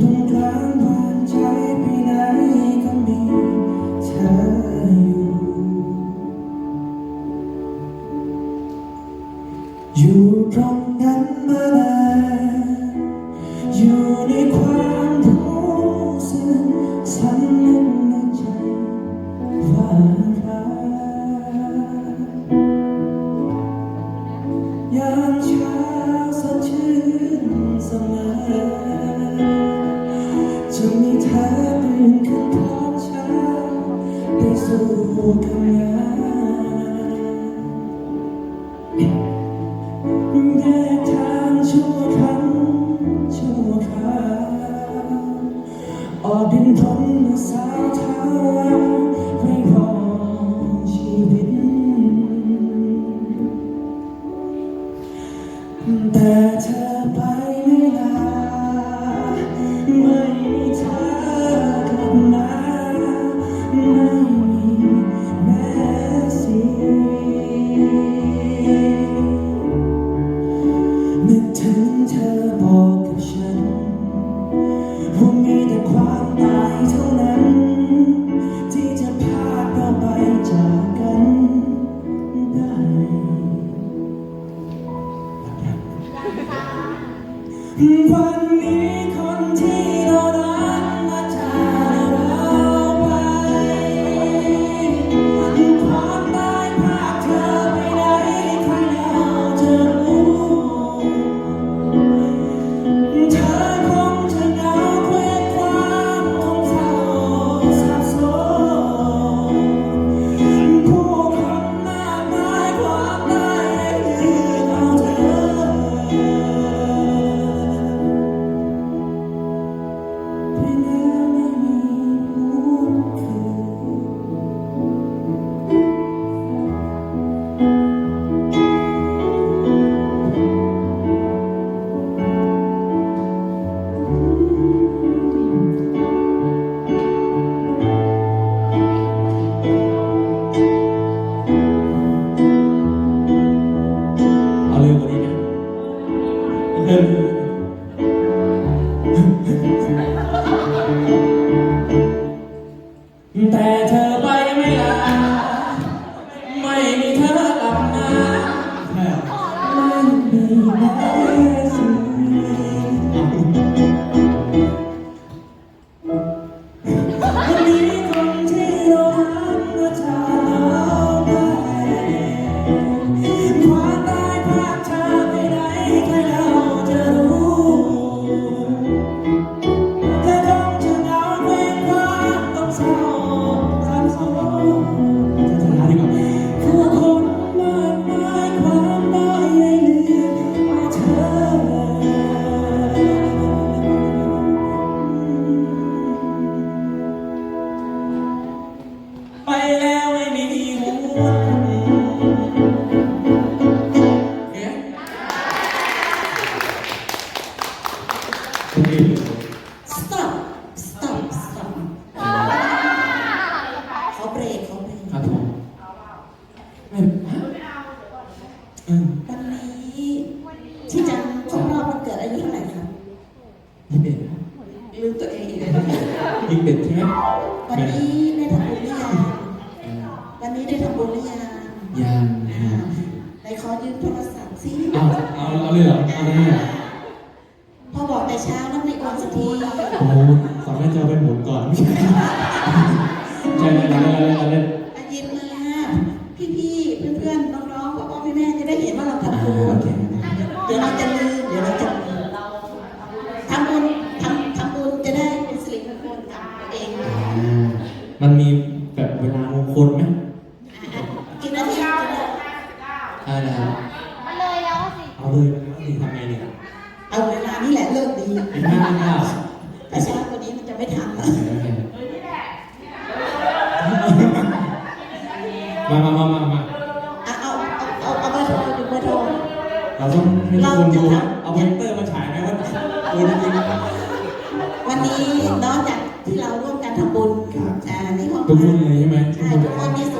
你看。 어딘 던너 사 Amém. Amen. stop stop stop เขาเบรกขาเบรกครับผมวันนี้ที่จันครอบเกิดอายุเท่าไหร่ครับยี่สิบเอ็ดลืมตัวเองอียี่เอ็ดใช่ไหมวันนี้ได้ทำบุญอยังวันนี้ได้ทำบุญหรือยังยันขอยืมโทรศัพท์ซิเอาเอาเลยเหรอเอาเลยเหรอ เช้าแล้วไม่ออนสักทีโอ้โหสามารถจะเอาไปหมุนก่อนไม่ใช่ใช่ใช่ใช่ใช่อยิมาพี่พี่เพื่อนเพื่อนน้องๆพ่อพ่อแม่จะได้เห็นว่าเราทำบุญเดี๋ยวเราจะลืมเดี๋ยวเราจะทำบุญทำบุญจะได้เป็นสิริมงคลตัวเองมันมี เลิกดีอีกห้าเก้าแต่ช้ากว่านี้มันจะไม่ทันแล้วมามามามามาอะเอาเอาเอาเอาเบอร์โทรดูเบอร์โทรเราต้องให้ทุกคนดูนะเอาโปรเจคเตอร์มาฉายไหมว่าเออจริงวันนี้นอกจากที่เราร่วมกันทำบุญอ่าในห้องๆทุกคนเลยใช่ไหมใช่ทุกคนมีส่วน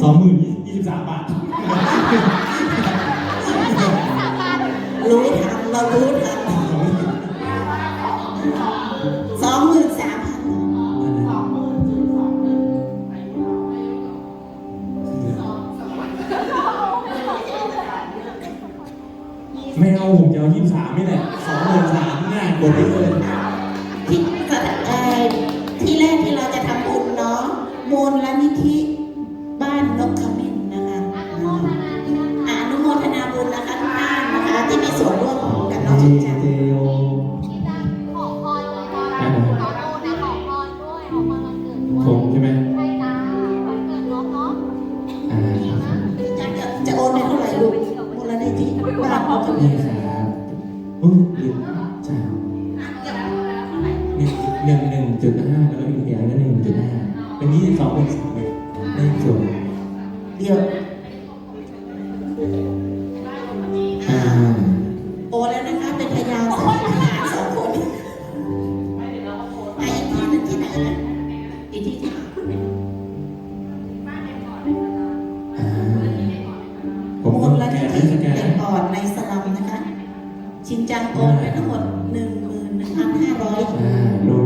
สองหมื่นยี่สิบสามบาท รู้ทันเรารู้ทันสองหมื่นสามพันไม่เอาผมจะเอายี่สิบสามนี่แหละสองหมื่นสามง่ายกว่านี้เลย เป็นยี่สิบสองเป็นสามเลยได้ส่วนเดียวอ่าโอนแล้วนะคะเป็นพยานสองพยานสองคนอะอีกที่หนึ่งที่ไหนนะอีกที่ที่ไหนอ่าผมก็มูลแกนินธิสแกเด็นกอ่อนในสลัมนะคะ ชินจังโอนไปทั้งหมดหนึ่งหมื่นหนึ่งพันห้าร้อย อ่ารว